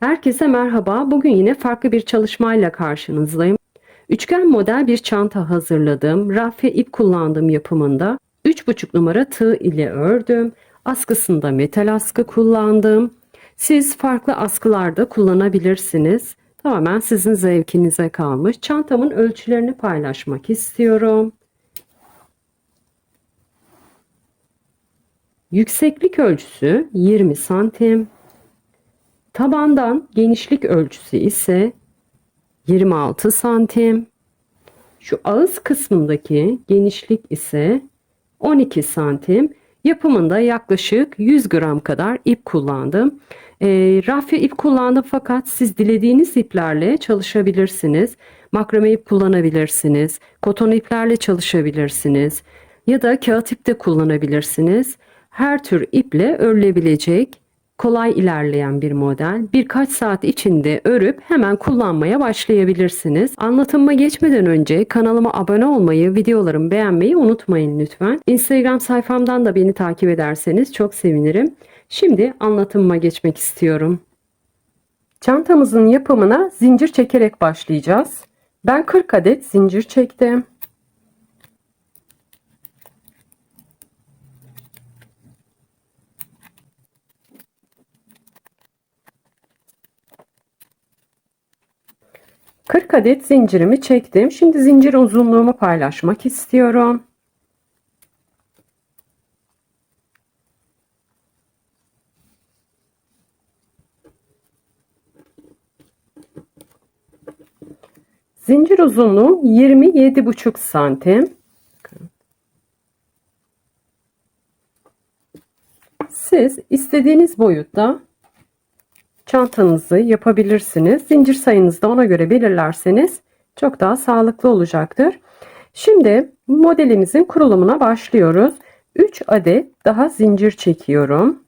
Herkese merhaba. Bugün yine farklı bir çalışmayla karşınızdayım. Üçgen model bir çanta hazırladım. Raf ip kullandım yapımında. 3,5 numara tığ ile ördüm. Askısında metal askı kullandım. Siz farklı askılarda kullanabilirsiniz. Tamamen sizin zevkinize kalmış. Çantamın ölçülerini paylaşmak istiyorum. Yükseklik ölçüsü 20 santim. Tabandan genişlik ölçüsü ise 26 santim. Şu ağız kısmındaki genişlik ise 12 santim. Yapımında yaklaşık 100 gram kadar ip kullandım. E, rafya ip kullandım fakat siz dilediğiniz iplerle çalışabilirsiniz. Makrame ip kullanabilirsiniz. Koton iplerle çalışabilirsiniz. Ya da kağıt ip de kullanabilirsiniz. Her tür iple örülebilecek kolay ilerleyen bir model. Birkaç saat içinde örüp hemen kullanmaya başlayabilirsiniz. Anlatıma geçmeden önce kanalıma abone olmayı, videolarımı beğenmeyi unutmayın lütfen. Instagram sayfamdan da beni takip ederseniz çok sevinirim. Şimdi anlatımıma geçmek istiyorum. Çantamızın yapımına zincir çekerek başlayacağız. Ben 40 adet zincir çektim. Adet zincirimi çektim. Şimdi zincir uzunluğumu paylaşmak istiyorum. Zincir uzunluğu 27,5 santim. Siz istediğiniz boyutta çantanızı yapabilirsiniz. Zincir sayınızı da ona göre belirlerseniz çok daha sağlıklı olacaktır. Şimdi modelimizin kurulumuna başlıyoruz. 3 adet daha zincir çekiyorum.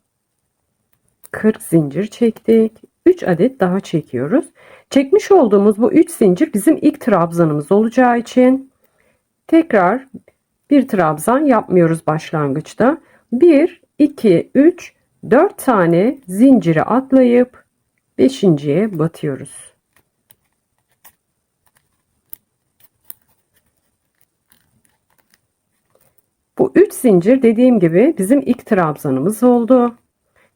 40 zincir çektik. 3 adet daha çekiyoruz. Çekmiş olduğumuz bu 3 zincir bizim ilk trabzanımız olacağı için tekrar bir trabzan yapmıyoruz başlangıçta. 1, 2, 3, 4 tane zinciri atlayıp 5.ye batıyoruz. Bu 3 zincir dediğim gibi bizim ilk trabzanımız oldu.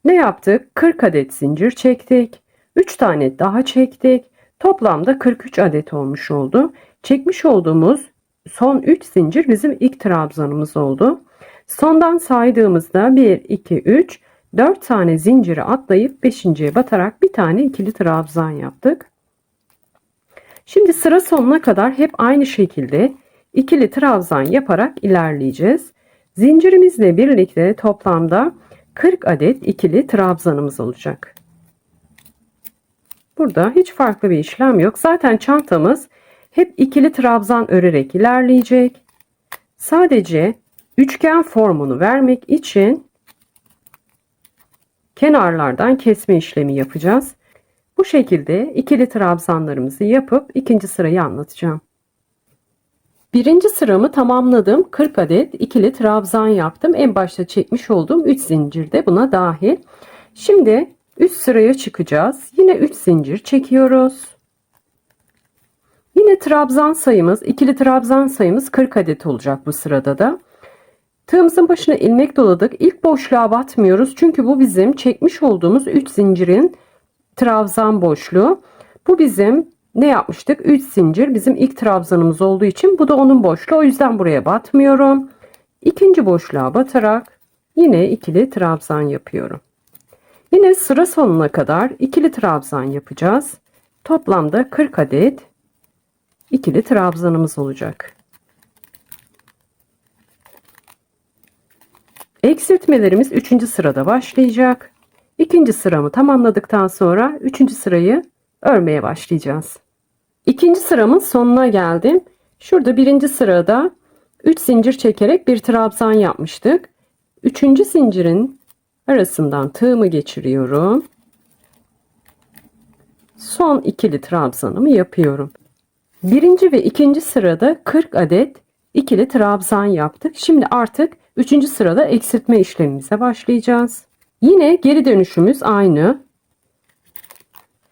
Ne yaptık? 40 adet zincir çektik. 3 tane daha çektik. Toplamda 43 adet olmuş oldu. Çekmiş olduğumuz son 3 zincir bizim ilk trabzanımız oldu. Sondan saydığımızda 1, 2, 3, 4 tane zinciri atlayıp 5.ye batarak bir tane ikili trabzan yaptık. Şimdi sıra sonuna kadar hep aynı şekilde ikili trabzan yaparak ilerleyeceğiz. Zincirimizle birlikte toplamda 40 adet ikili trabzanımız olacak. Burada hiç farklı bir işlem yok. Zaten çantamız hep ikili trabzan örerek ilerleyecek. Sadece üçgen formunu vermek için kenarlardan kesme işlemi yapacağız. Bu şekilde ikili trabzanlarımızı yapıp ikinci sırayı anlatacağım. Birinci sıramı tamamladım. 40 adet ikili trabzan yaptım. En başta çekmiş olduğum 3 zincir de buna dahil. Şimdi üst sıraya çıkacağız. Yine 3 zincir çekiyoruz. Yine trabzan sayımız, ikili trabzan sayımız 40 adet olacak bu sırada da. Tığımızın başına ilmek doladık. İlk boşluğa batmıyoruz. Çünkü bu bizim çekmiş olduğumuz 3 zincirin trabzan boşluğu. Bu bizim ne yapmıştık? 3 zincir bizim ilk trabzanımız olduğu için bu da onun boşluğu. O yüzden buraya batmıyorum. İkinci boşluğa batarak yine ikili trabzan yapıyorum. Yine sıra sonuna kadar ikili trabzan yapacağız. Toplamda 40 adet ikili trabzanımız olacak. Eksiltmelerimiz 3. sırada başlayacak. İkinci sıramı tamamladıktan sonra 3. sırayı örmeye başlayacağız. İkinci sıramın sonuna geldim. Şurada birinci sırada 3 zincir çekerek bir trabzan yapmıştık. Üçüncü zincirin arasından tığımı geçiriyorum. Son ikili trabzanımı yapıyorum. Birinci ve ikinci sırada 40 adet ikili trabzan yaptık. Şimdi artık üçüncü sırada eksiltme işlemimize başlayacağız. Yine geri dönüşümüz aynı.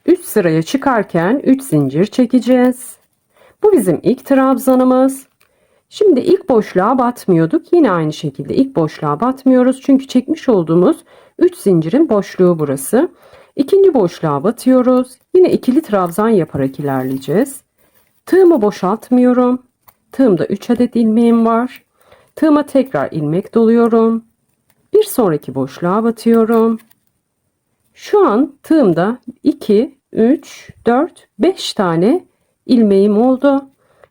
Üst sıraya çıkarken 3 zincir çekeceğiz. Bu bizim ilk trabzanımız. Şimdi ilk boşluğa batmıyorduk. Yine aynı şekilde ilk boşluğa batmıyoruz. Çünkü çekmiş olduğumuz 3 zincirin boşluğu burası. İkinci boşluğa batıyoruz. Yine ikili trabzan yaparak ilerleyeceğiz. Tığımı boşaltmıyorum. Tığımda 3 adet ilmeğim var. Tığıma tekrar ilmek doluyorum. Bir sonraki boşluğa batıyorum. Şu an tığımda 2, 3, 4, 5 tane ilmeğim oldu.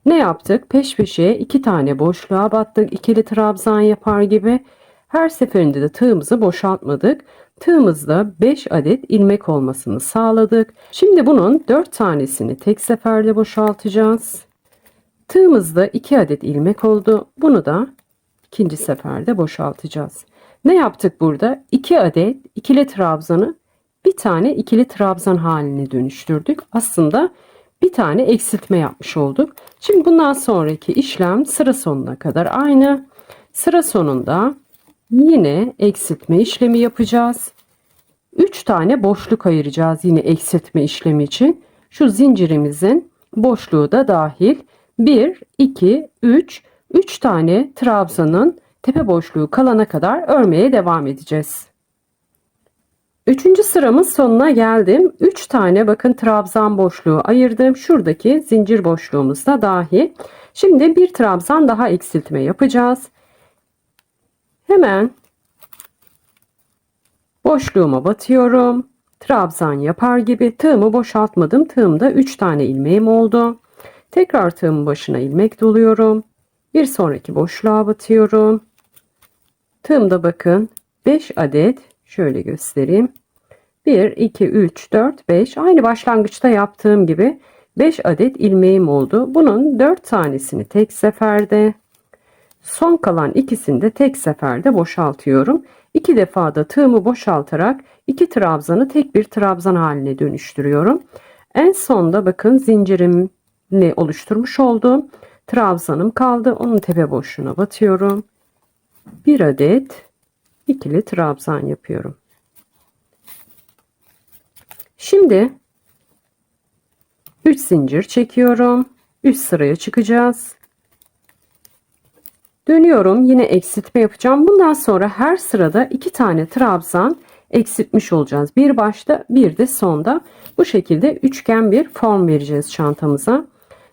Ne yaptık? Peş peşe iki tane boşluğa battık. İkili trabzan yapar gibi. Her seferinde de tığımızı boşaltmadık. Tığımızda 5 adet ilmek olmasını sağladık. Şimdi bunun 4 tanesini tek seferde boşaltacağız. Tığımızda 2 adet ilmek oldu. Bunu da ikinci seferde boşaltacağız. Ne yaptık burada? 2 adet ikili trabzanı bir tane ikili trabzan haline dönüştürdük. Aslında bir tane eksiltme yapmış olduk. Şimdi bundan sonraki işlem sıra sonuna kadar aynı. Sıra sonunda yine eksiltme işlemi yapacağız. 3 tane boşluk ayıracağız yine eksiltme işlemi için. Şu zincirimizin boşluğu da dahil. 1, 2, 3, 3 tane trabzanın tepe boşluğu kalana kadar örmeye devam edeceğiz. Üçüncü sıramın sonuna geldim. 3 tane bakın trabzan boşluğu ayırdım. Şuradaki zincir boşluğumuz da dahil. Şimdi bir trabzan daha eksiltme yapacağız. Hemen boşluğuma batıyorum. Trabzan yapar gibi tığımı boşaltmadım. Tığımda 3 tane ilmeğim oldu. Tekrar tığımın başına ilmek doluyorum. Bir sonraki boşluğa batıyorum. Tığımda bakın 5 adet şöyle göstereyim. 1, 2, 3, 4, 5 aynı başlangıçta yaptığım gibi 5 adet ilmeğim oldu. Bunun 4 tanesini tek seferde son kalan ikisini de tek seferde boşaltıyorum. İki defa da tığımı boşaltarak iki trabzanı tek bir trabzan haline dönüştürüyorum. En sonda bakın zincirimle oluşturmuş olduğum trabzanım kaldı. Onun tepe boşluğuna batıyorum. Bir adet ikili trabzan yapıyorum. Şimdi 3 zincir çekiyorum. Üst sıraya çıkacağız. Dönüyorum. Yine eksiltme yapacağım. Bundan sonra her sırada 2 tane trabzan eksiltmiş olacağız. Bir başta bir de sonda. Bu şekilde üçgen bir form vereceğiz çantamıza.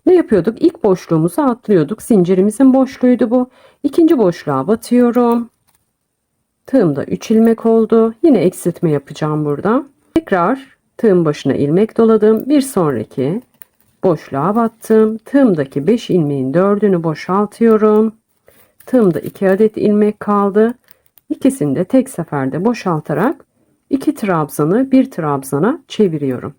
Ne yapıyorduk? İlk boşluğumuzu atlıyorduk. Zincirimizin boşluğuydu bu. İkinci boşluğa batıyorum. Tığımda 3 ilmek oldu. Yine eksiltme yapacağım burada. Tekrar tığım başına ilmek doladım. Bir sonraki boşluğa battım. Tığımdaki 5 ilmeğin 4'ünü boşaltıyorum. Tığımda 2 adet ilmek kaldı. İkisini de tek seferde boşaltarak 2 trabzanı bir trabzana çeviriyorum.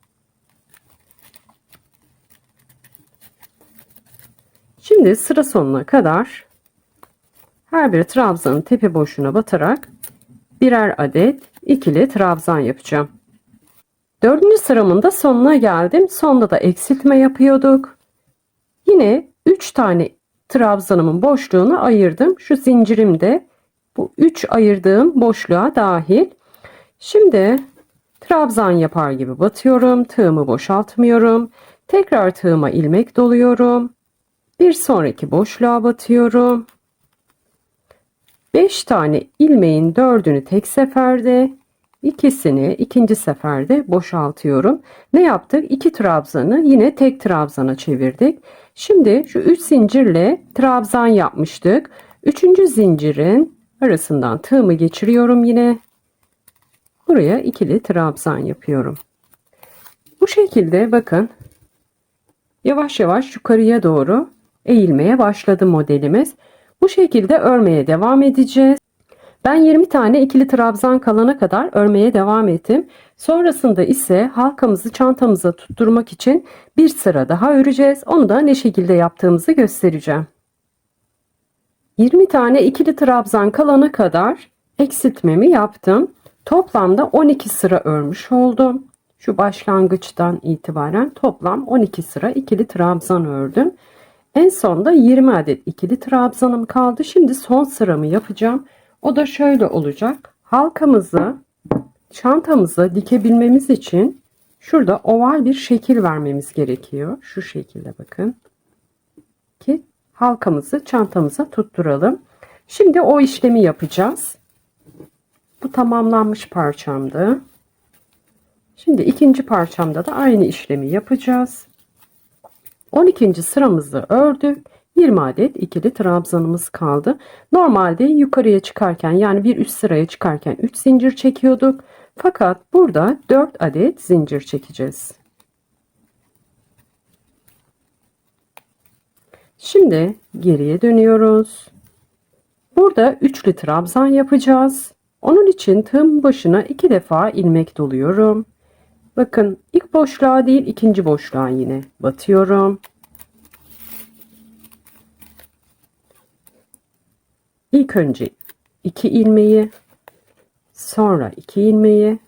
Şimdi sıra sonuna kadar her bir trabzanın tepe boşluğuna batarak birer adet ikili trabzan yapacağım. Dördüncü sıramın da sonuna geldim. Sonda da eksiltme yapıyorduk. Yine 3 tane trabzanımın boşluğunu ayırdım. Şu zincirimde bu 3 ayırdığım boşluğa dahil. Şimdi trabzan yapar gibi batıyorum. Tığımı boşaltmıyorum. Tekrar tığıma ilmek doluyorum. Bir sonraki boşluğa batıyorum. 5 tane ilmeğin dördünü tek seferde ikisini ikinci seferde boşaltıyorum. Ne yaptık? İki trabzanı yine tek trabzana çevirdik. Şimdi şu üç zincirle trabzan yapmıştık. Üçüncü zincirin arasından tığımı geçiriyorum yine. Buraya ikili trabzan yapıyorum. Bu şekilde bakın yavaş yavaş yukarıya doğru eğilmeye başladı modelimiz. Bu şekilde örmeye devam edeceğiz. Ben 20 tane ikili trabzan kalana kadar örmeye devam ettim. Sonrasında ise halkamızı çantamıza tutturmak için bir sıra daha öreceğiz. Onu da ne şekilde yaptığımızı göstereceğim. 20 tane ikili trabzan kalana kadar eksiltmemi yaptım. Toplamda 12 sıra örmüş oldum. Şu başlangıçtan itibaren toplam 12 sıra ikili trabzan ördüm. En sonda 20 adet ikili trabzanım kaldı. Şimdi son sıramı yapacağım. O da şöyle olacak. Halkamızı çantamıza dikebilmemiz için şurada oval bir şekil vermemiz gerekiyor. Şu şekilde bakın. Ki halkamızı çantamıza tutturalım. Şimdi o işlemi yapacağız. Bu tamamlanmış parçamdı. Şimdi ikinci parçamda da aynı işlemi yapacağız. 12. sıramızı ördük. 20 adet ikili trabzanımız kaldı. Normalde yukarıya çıkarken yani bir üst sıraya çıkarken 3 zincir çekiyorduk. Fakat burada 4 adet zincir çekeceğiz. Şimdi geriye dönüyoruz. Burada üçlü trabzan yapacağız. Onun için tığım başına iki defa ilmek doluyorum. Bakın ilk boşluğa değil ikinci boşluğa yine batıyorum. İlk önce iki ilmeği, sonra iki ilmeği,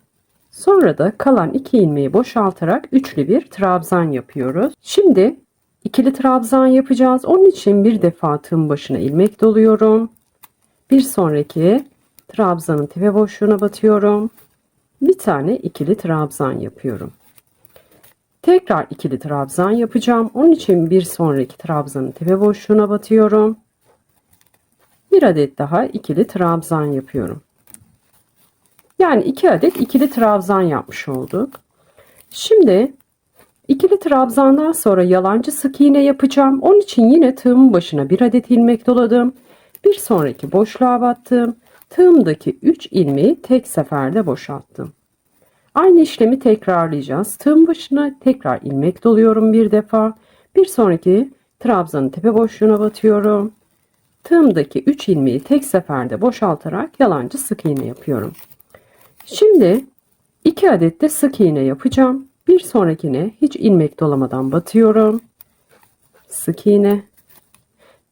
sonra da kalan iki ilmeği boşaltarak üçlü bir trabzan yapıyoruz. Şimdi ikili trabzan yapacağız. Onun için bir defa tığım başına ilmek doluyorum. Bir sonraki trabzanın tepe boşluğuna batıyorum. Bir tane ikili trabzan yapıyorum. Tekrar ikili trabzan yapacağım. Onun için bir sonraki trabzanın tepe boşluğuna batıyorum. Bir adet daha ikili trabzan yapıyorum. Yani iki adet ikili trabzan yapmış olduk. Şimdi ikili trabzandan sonra yalancı sık iğne yapacağım. Onun için yine tığımın başına bir adet ilmek doladım. Bir sonraki boşluğa battım. Tığımdaki 3 ilmeği tek seferde boşalttım. Aynı işlemi tekrarlayacağız. Tığım başına tekrar ilmek doluyorum bir defa. Bir sonraki trabzanın tepe boşluğuna batıyorum. Tığımdaki 3 ilmeği tek seferde boşaltarak yalancı sık iğne yapıyorum. Şimdi 2 adet de sık iğne yapacağım. Bir sonrakine hiç ilmek dolamadan batıyorum. Sık iğne.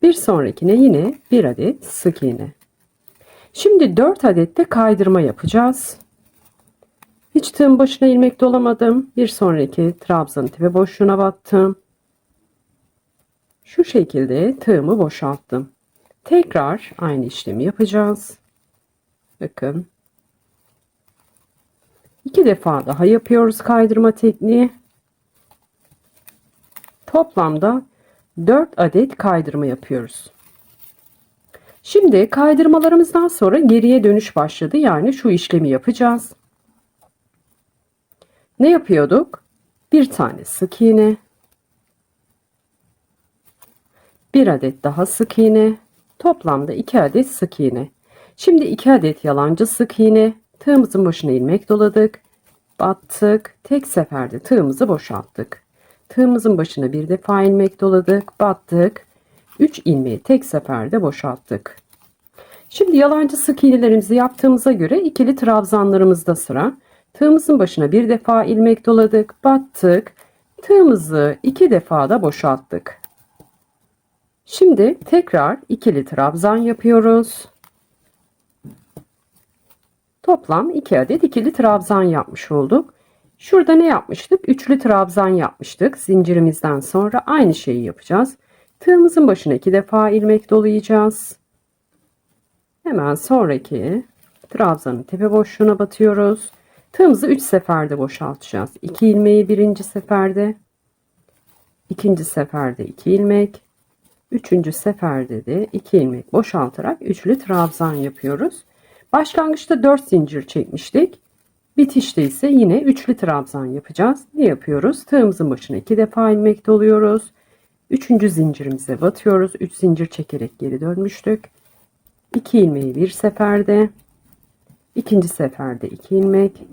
Bir sonrakine yine bir adet sık iğne. Şimdi 4 adet de kaydırma yapacağız. Hiç tığın başına ilmek dolamadım. Bir sonraki trabzanın tepe boşluğuna battım. Şu şekilde tığımı boşalttım. Tekrar aynı işlemi yapacağız. Bakın. İki defa daha yapıyoruz kaydırma tekniği. Toplamda 4 adet kaydırma yapıyoruz. Şimdi kaydırmalarımızdan sonra geriye dönüş başladı. Yani şu işlemi yapacağız. Ne yapıyorduk? Bir tane sık iğne. Bir adet daha sık iğne. Toplamda iki adet sık iğne. Şimdi iki adet yalancı sık iğne. Tığımızın başına ilmek doladık. Battık. Tek seferde tığımızı boşalttık. Tığımızın başına bir defa ilmek doladık. Battık. 3 ilmeği tek seferde boşalttık. Şimdi yalancı sık iğnelerimizi yaptığımıza göre ikili trabzanlarımızda sıra. Tığımızın başına bir defa ilmek doladık, battık. Tığımızı iki defa da boşalttık. Şimdi tekrar ikili trabzan yapıyoruz. Toplam 2 adet ikili trabzan yapmış olduk. Şurada ne yapmıştık? Üçlü trabzan yapmıştık. Zincirimizden sonra aynı şeyi yapacağız. Tığımızın başına iki defa ilmek dolayacağız. Hemen sonraki trabzanın tepe boşluğuna batıyoruz. Tığımızı 3 seferde boşaltacağız. 2 ilmeği birinci seferde, ikinci seferde 2 ilmek, üçüncü seferde de 2 ilmek boşaltarak üçlü trabzan yapıyoruz. Başlangıçta 4 zincir çekmiştik. Bitişte ise yine üçlü trabzan yapacağız. Ne yapıyoruz? Tığımızın başına 2 defa ilmek doluyoruz. Üçüncü zincirimize batıyoruz. 3 zincir çekerek geri dönmüştük. 2 ilmeği bir seferde, ikinci seferde 2 ilmek,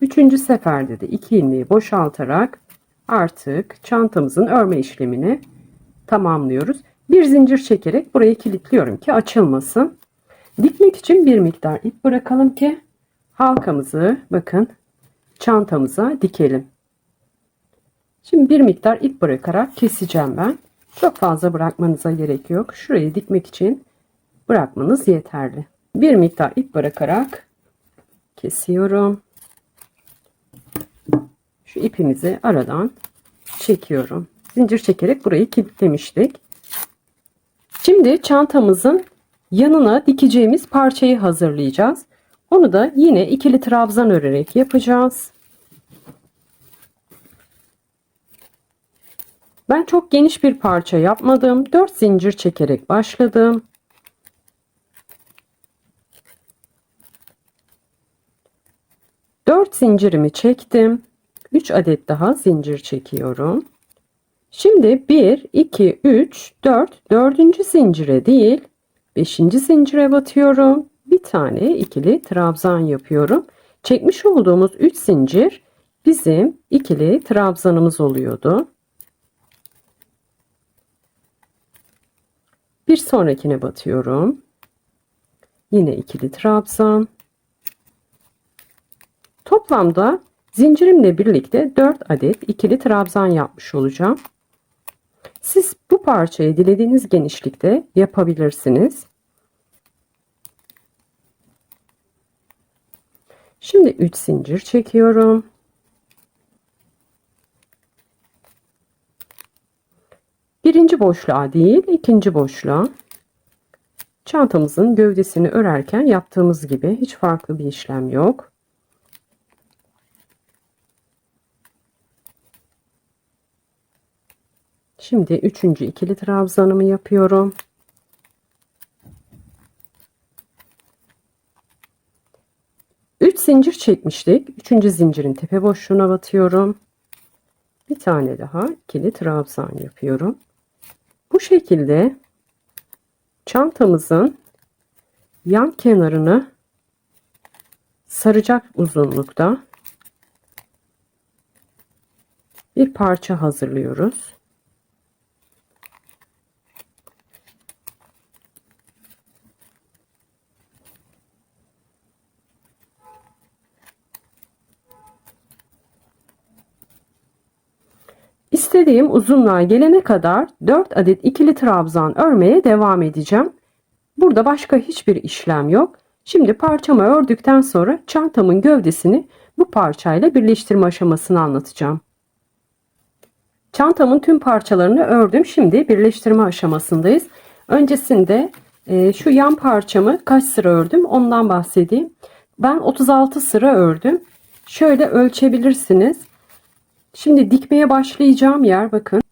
üçüncü seferde de 2 ilmeği boşaltarak artık çantamızın örme işlemini tamamlıyoruz. Bir zincir çekerek burayı kilitliyorum ki açılmasın. Dikmek için bir miktar ip bırakalım ki halkamızı bakın çantamıza dikelim. Şimdi bir miktar ip bırakarak keseceğim ben. Çok fazla bırakmanıza gerek yok. Şurayı dikmek için bırakmanız yeterli. Bir miktar ip bırakarak kesiyorum. Şu ipimizi aradan çekiyorum. Zincir çekerek burayı kilitlemiştik. Şimdi çantamızın yanına dikeceğimiz parçayı hazırlayacağız. Onu da yine ikili trabzan örerek yapacağız. Ben çok geniş bir parça yapmadım. 4 zincir çekerek başladım. Dört zincirimi çektim. 3 adet daha zincir çekiyorum. Şimdi 1, 2, 3, 4, 4. zincire değil 5. zincire batıyorum. Bir tane ikili trabzan yapıyorum. Çekmiş olduğumuz 3 zincir bizim ikili trabzanımız oluyordu. Bir sonrakine batıyorum. Yine ikili trabzan. Toplamda zincirimle birlikte 4 adet ikili trabzan yapmış olacağım. Siz bu parçayı dilediğiniz genişlikte yapabilirsiniz. Şimdi 3 zincir çekiyorum. Birinci boşluğa değil, ikinci boşluğa. Çantamızın gövdesini örerken yaptığımız gibi hiç farklı bir işlem yok. Şimdi üçüncü ikili trabzanımı yapıyorum. Üç zincir çekmiştik. Üçüncü zincirin tepe boşluğuna batıyorum. Bir tane daha ikili trabzan yapıyorum. Şekilde çantamızın yan kenarını saracak uzunlukta bir parça hazırlıyoruz. İstediğim uzunluğa gelene kadar 4 adet ikili trabzan örmeye devam edeceğim. Burada başka hiçbir işlem yok. Şimdi parçamı ördükten sonra çantamın gövdesini bu parçayla birleştirme aşamasını anlatacağım. Çantamın tüm parçalarını ördüm. Şimdi birleştirme aşamasındayız. Öncesinde e, şu yan parçamı kaç sıra ördüm ondan bahsedeyim. Ben 36 sıra ördüm. Şöyle ölçebilirsiniz. Şimdi dikmeye başlayacağım yer bakın.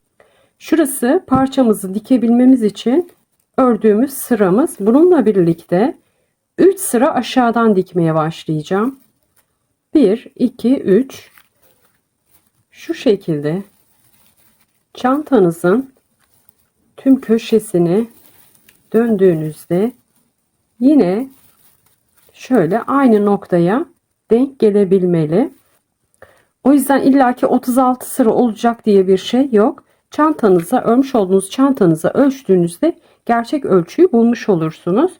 Şurası parçamızı dikebilmemiz için ördüğümüz sıramız. Bununla birlikte 3 sıra aşağıdan dikmeye başlayacağım. 1, 2, 3 şu şekilde çantanızın tüm köşesini döndüğünüzde yine şöyle aynı noktaya denk gelebilmeli. O yüzden illaki 36 sıra olacak diye bir şey yok. Çantanıza örmüş olduğunuz çantanıza ölçtüğünüzde gerçek ölçüyü bulmuş olursunuz.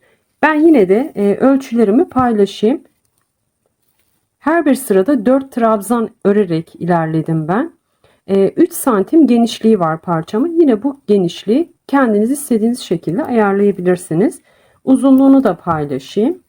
Ben yine de e, ölçülerimi paylaşayım. Her bir sırada 4 trabzan örerek ilerledim ben. E, 3 santim genişliği var parçamın. Yine bu genişliği kendiniz istediğiniz şekilde ayarlayabilirsiniz. Uzunluğunu da paylaşayım.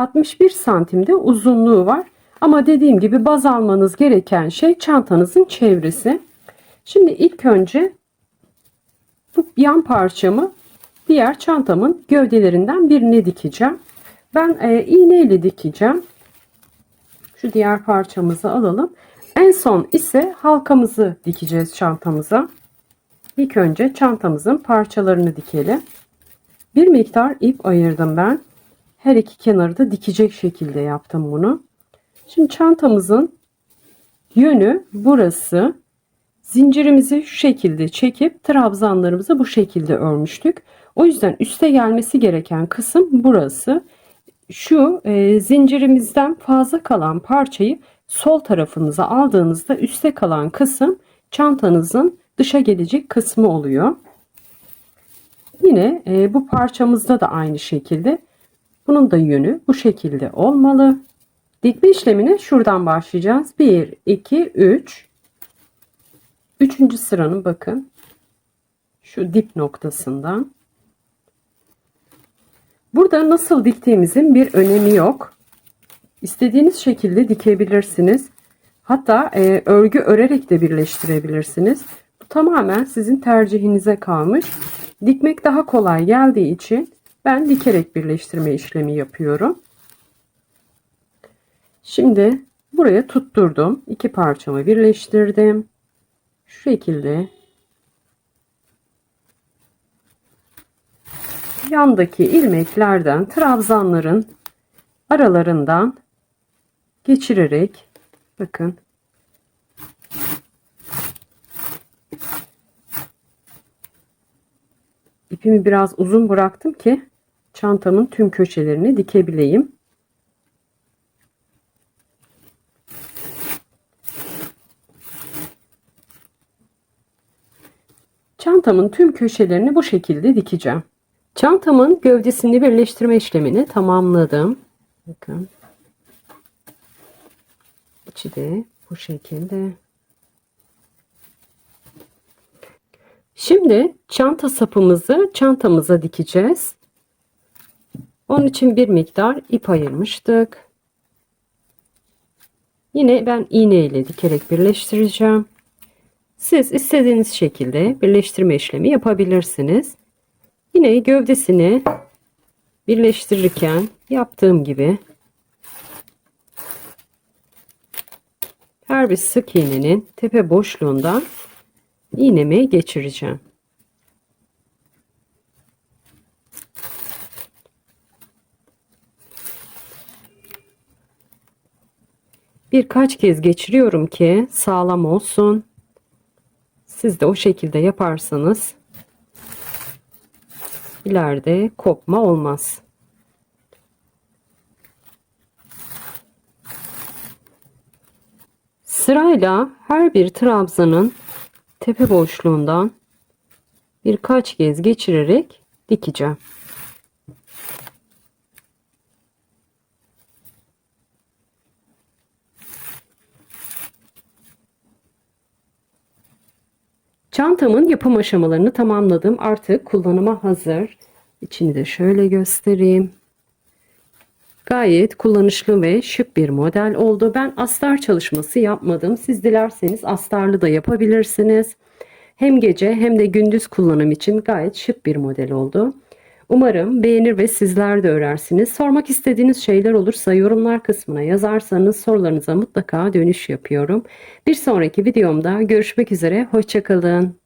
61 santimde uzunluğu var. Ama dediğim gibi baz almanız gereken şey çantanızın çevresi. Şimdi ilk önce bu yan parçamı diğer çantamın gövdelerinden birine dikeceğim. Ben e, iğne ile dikeceğim. Şu diğer parçamızı alalım. En son ise halkamızı dikeceğiz çantamıza. İlk önce çantamızın parçalarını dikelim. Bir miktar ip ayırdım ben. Her iki kenarı da dikecek şekilde yaptım bunu. Şimdi çantamızın yönü burası. Zincirimizi şu şekilde çekip trabzanlarımızı bu şekilde örmüştük. O yüzden üste gelmesi gereken kısım burası. Şu e, zincirimizden fazla kalan parçayı sol tarafınıza aldığınızda üste kalan kısım çantanızın dışa gelecek kısmı oluyor. Yine e, bu parçamızda da aynı şekilde bunun da yönü bu şekilde olmalı. Dikme işlemine şuradan başlayacağız. 1, 2, 3. Üçüncü sıranın bakın. Şu dip noktasından. Burada nasıl diktiğimizin bir önemi yok. İstediğiniz şekilde dikebilirsiniz. Hatta e, örgü örerek de birleştirebilirsiniz. Bu tamamen sizin tercihinize kalmış. Dikmek daha kolay geldiği için ben dikerek birleştirme işlemi yapıyorum. Şimdi buraya tutturdum. İki parçamı birleştirdim. Şu şekilde yandaki ilmeklerden trabzanların aralarından geçirerek bakın ipimi biraz uzun bıraktım ki çantamın tüm köşelerini dikebileyim. Çantamın tüm köşelerini bu şekilde dikeceğim. Çantamın gövdesini birleştirme işlemini tamamladım. Bakın. İçi de bu şekilde. Şimdi çanta sapımızı çantamıza dikeceğiz. Onun için bir miktar ip ayırmıştık. Yine ben iğne ile dikerek birleştireceğim. Siz istediğiniz şekilde birleştirme işlemi yapabilirsiniz. Yine gövdesini birleştirirken yaptığım gibi her bir sık iğnenin tepe boşluğundan iğnemi geçireceğim. Birkaç kez geçiriyorum ki sağlam olsun. Siz de o şekilde yaparsanız ileride kopma olmaz. Sırayla her bir trabzanın tepe boşluğundan birkaç kez geçirerek dikeceğim. Çantamın yapım aşamalarını tamamladım. Artık kullanıma hazır. İçini de şöyle göstereyim. Gayet kullanışlı ve şık bir model oldu. Ben astar çalışması yapmadım. Siz dilerseniz astarlı da yapabilirsiniz. Hem gece hem de gündüz kullanım için gayet şık bir model oldu. Umarım beğenir ve sizler de örersiniz. Sormak istediğiniz şeyler olursa yorumlar kısmına yazarsanız sorularınıza mutlaka dönüş yapıyorum. Bir sonraki videomda görüşmek üzere. Hoşçakalın.